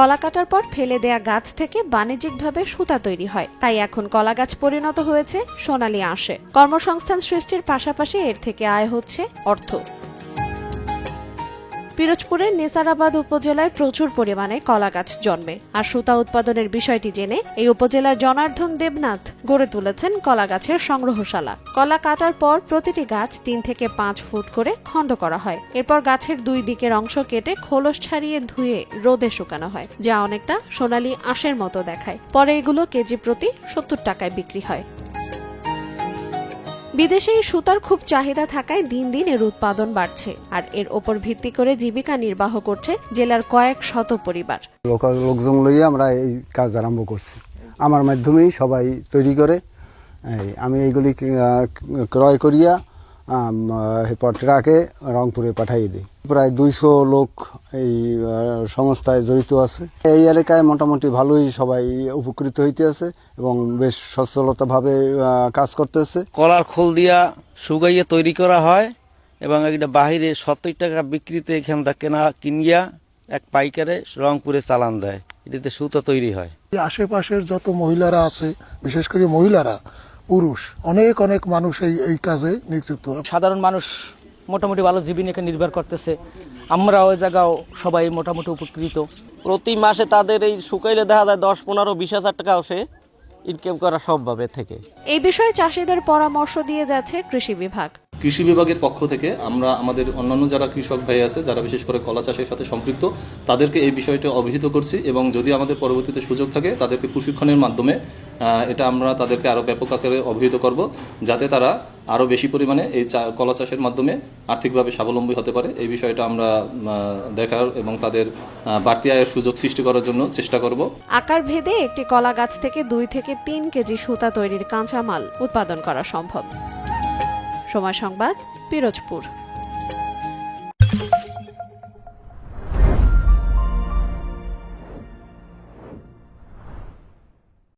কলা কাটার পর ফেলে দেয়া গাছ থেকে বাণিজ্যিকভাবে সুতা তৈরি হয়। তাই এখন কলা গাছ পরিণত হয়েছে সোনালী আঁশে। কর্মসংস্থান সৃষ্টির পাশাপাশি এর থেকে আয় হচ্ছে অর্থ। পিরোজপুরের নেসারাবাদ উপজেলায় প্রচুর পরিমাণে কলা গাছ জন্মে। আর সুতা উৎপাদনের বিষয়টি জেনে এই উপজেলার জনার্দন দেবনাথ গড়ে তুলেছেন কলা গাছের সংগ্রহশালা। কলা কাটার পর প্রতিটি গাছ তিন থেকে পাঁচ ফুট করে খণ্ড করা হয়। এরপর গাছের দুই দিকের অংশ কেটে খোলস ছাড়িয়ে ধুয়ে রোদে শুকানো হয়, যা অনেকটা সোনালি আঁশের মতো দেখায়। পরে এগুলো কেজি প্রতি সত্তর টাকায় বিক্রি হয়। বিদেশে এই সুতার খুব চাহিদা থাকায় দিন দিন এর উৎপাদন বাড়ছে, আর এর ওপর ভিত্তি করে জীবিকা নির্বাহ করছে জেলার কয়েক শত পরিবার। লোকাল লোকজন লইয়ে আমরা এই কাজ আরম্ভ করছি। আমার মাধ্যমেই সবাই তৈরি করে। আমি এইগুলি ক্রয় করিয়া আম, ট্রাকে রংপুরে পাঠাই দিই। প্রায় দুইশো লোক এই সংস্থায় জড়িত আছে। এই এলাকায় মোটামুটি ভালোই সবাই উপকৃত হইতে আছে এবং বেশ সচ্ছলতাভাবে আহ, কাজ করতেছে। কলার খোল দিয়া শুকাইয়ে তৈরি করা হয় এবং এটা বাহিরে সত্তর টাকা বিক্রিতে এখান থেকে কেনা কিনিয়া এক পাইকারে রংপুরে চালান দেয়। এটাতে সুতো তৈরি হয়। আশেপাশের যত মহিলারা আছে বিশেষ করে মহিলারা পুরুষ। অনেক অনেক মানুষ এই এই কাজে নিযুক্ত। সাধারণ মানুষ মোটামুটি ভালো জীবনীকে নির্ভর করতেছে। আমরা ওই জায়গাও সবাই মোটামুটি উপকৃত। প্রতি মাসে তাদের এই শুকাইলে দেখা যায় দশ পনেরো বিশ হাজার টাকা আসে ইনকাম করা সম্ভব থেকে। এই বিষয়ে চাষিদের পরামর্শ দিয়ে যাচ্ছে কৃষি বিভাগ। কৃষি বিভাগের পক্ষ থেকে আমরা আমাদের অন্যান্য যারা কৃষক ভাই আছে যারা বিশেষ করে কলা চাষের সাথে সম্পৃক্ত তাদেরকে এই বিষয়টা অবহিত করছি এবং যদি আমাদের পরবর্তীতে সুযোগ থাকে তাদেরকে প্রশিক্ষণের মাধ্যমে এটা আমরা তাদেরকে আরও ব্যাপক আকারে অবহিত করব, যাতে তারা আরও বেশি পরিমাণে এই চা- কলা চাষের মাধ্যমে আর্থিকভাবে স্বাবলম্বী হতে পারে। এই বিষয়টা আমরা দেখার এবং তাদের বাড়তি আয়ের সুযোগ সৃষ্টি করার জন্য চেষ্টা করব। আকার ভেদে একটি কলা গাছ থেকে দুই থেকে তিন কেজি সুতা তৈরির কাঁচামাল উৎপাদন করা সম্ভব। সময় সংবাদ, পিরোজপুর।